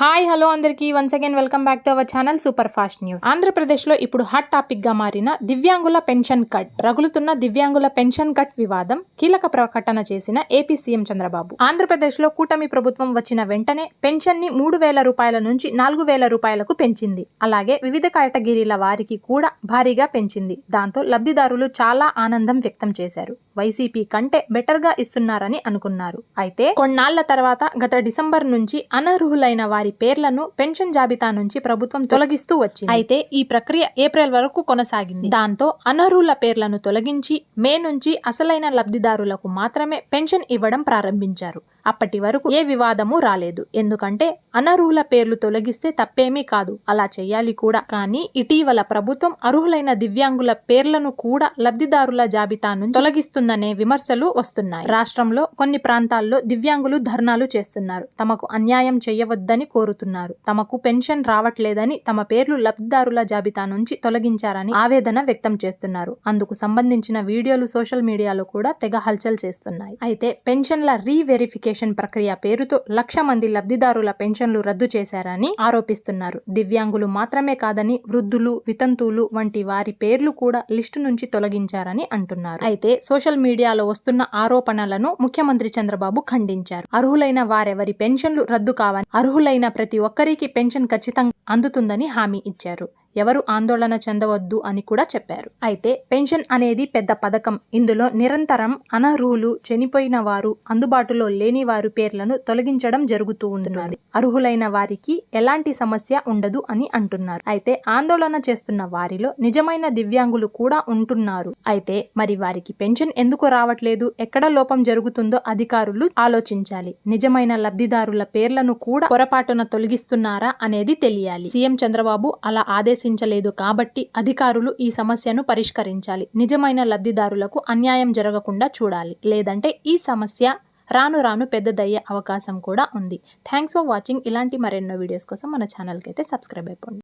Hi hello అందరికీ. Once again welcome back to our channel super fast news ఆంధ్రప్రదేశ్లో ఇప్పుడు hot టాపిక్గా మారిన దివ్యాంగుల పెన్షన్ కట్. రగులుతున్న దివ్యాంగుల పెన్షన్ కట్ వివాదం కీలక ప్రకటన చేసిన ఏపీ సీఎం చంద్రబాబు. ఆంధ్రప్రదేశ్లో కూటమి ప్రభుత్వం వచ్చిన వెంటనే పెన్షన్ని మూడు వేల రూపాయల నుంచి నాలుగు వేల రూపాయలకు పెంచింది. అలాగే వివిధ కేటగిరీల వారికి కూడా భారీగా పెంచింది. దాంతో లబ్ధిదారులు చాలా ఆనందం వ్యక్తం చేశారు. వైసీపీ కంటే బెటర్గా ఇస్తున్నారని అనుకున్నారు. అయితే కొన్నాళ్ళ తర్వాత గత డిసెంబర్ నుంచి అనర్హులైన వారి పేర్లను పెన్షన్ జాబితా నుంచి ప్రభుత్వం తొలగిస్తూ వచ్చింది. అయితే ఈ ప్రక్రియ ఏప్రిల్ వరకు కొనసాగింది. దాంతో అనర్హుల పేర్లను తొలగించి మే నుంచి అసలైన లబ్ధిదారులకు మాత్రమే పెన్షన్ ఇవ్వడం ప్రారంభించారు. అప్పటి వరకు ఏ వివాదము రాలేదు. ఎందుకంటే అనర్హుల పేర్లు తొలగిస్తే తప్పేమీ కాదు. అలా చేయాలి కూడా. కానీ ఇటీవల ప్రభుత్వం అర్హులైన దివ్యాంగుల పేర్లను కూడా లబ్ధిదారుల జాబితా నుంచి తొలగిస్తుందనే విమర్శలు వస్తున్నాయి. రాష్ట్రంలో కొన్ని ప్రాంతాల్లో దివ్యాంగులు ధర్నాలు చేస్తున్నారు. తమకు అన్యాయం చేయవద్దని కోరుతున్నారు. తమకు పెన్షన్ రావట్లేదని తమ పేర్లు లబ్ధిదారుల జాబితా నుంచి తొలగించారని ఆవేదన వ్యక్తం చేస్తున్నారు. అందుకు సంబంధించిన వీడియోలు సోషల్ మీడియాలో కూడా తెగ హల్చల్ చేస్తున్నాయి. అయితే పెన్షన్ల రీవెరిఫికేషన్ ప్రక్రియ పేరుతో లక్ష మంది లబ్ధిదారుల పెన్షన్లు రద్దు చేశారని ఆరోపిస్తున్నారు. దివ్యాంగులు మాత్రమే కాదని వృద్ధులు వితంతువులు వంటి వారి పేర్లు కూడా లిస్టు నుంచి తొలగించారని అంటున్నారు. అయితే సోషల్ మీడియాలో వస్తున్న ఆరోపణలను ముఖ్యమంత్రి చంద్రబాబు ఖండించారు. అర్హులైన వారెవరి పెన్షన్లు రద్దు కావని అర్హులైన ప్రతి ఒక్కరికి పెన్షన్ ఖచ్చితంగా అందుతుందని హామీ ఇచ్చారు. ఎవరు ఆందోళన చెందవద్దు అని కూడా చెప్పారు. అయితే పెన్షన్ అనేది పెద్ద పథకం. ఇందులో నిరంతరం అనర్హులు చనిపోయిన వారు అందుబాటులో లేని వారు పేర్లను తొలగించడం జరుగుతూ ఉంటున్నది. అర్హులైన వారికి ఎలాంటి సమస్య ఉండదు అని అంటున్నారు. అయితే ఆందోళన చేస్తున్న వారిలో నిజమైన దివ్యాంగులు కూడా ఉంటున్నారు. అయితే మరి వారికి పెన్షన్ ఎందుకు రావట్లేదు? ఎక్కడ లోపం జరుగుతుందో అధికారులు ఆలోచించాలి. నిజమైన లబ్ధిదారుల పేర్లను కూడా పొరపాటున తొలగిస్తున్నారా అనేది తెలియాలి. సీఎం చంద్రబాబు అలా ఆదేశించలేదు కాబట్టి అధికారులు ఈ సమస్యను పరిష్కరించాలి. నిజమైన లబ్ధిదారులకు అన్యాయం జరగకుండా చూడాలి. లేదంటే ఈ సమస్య రాను రాను పెద్దదయ్యే అవకాశం కూడా ఉంది. థ్యాంక్స్ ఫర్ వాచింగ్ ఇలాంటి మరెన్నో వీడియోస్ కోసం మన ఛానల్కి అయితే సబ్స్క్రైబ్ అయిపోండి.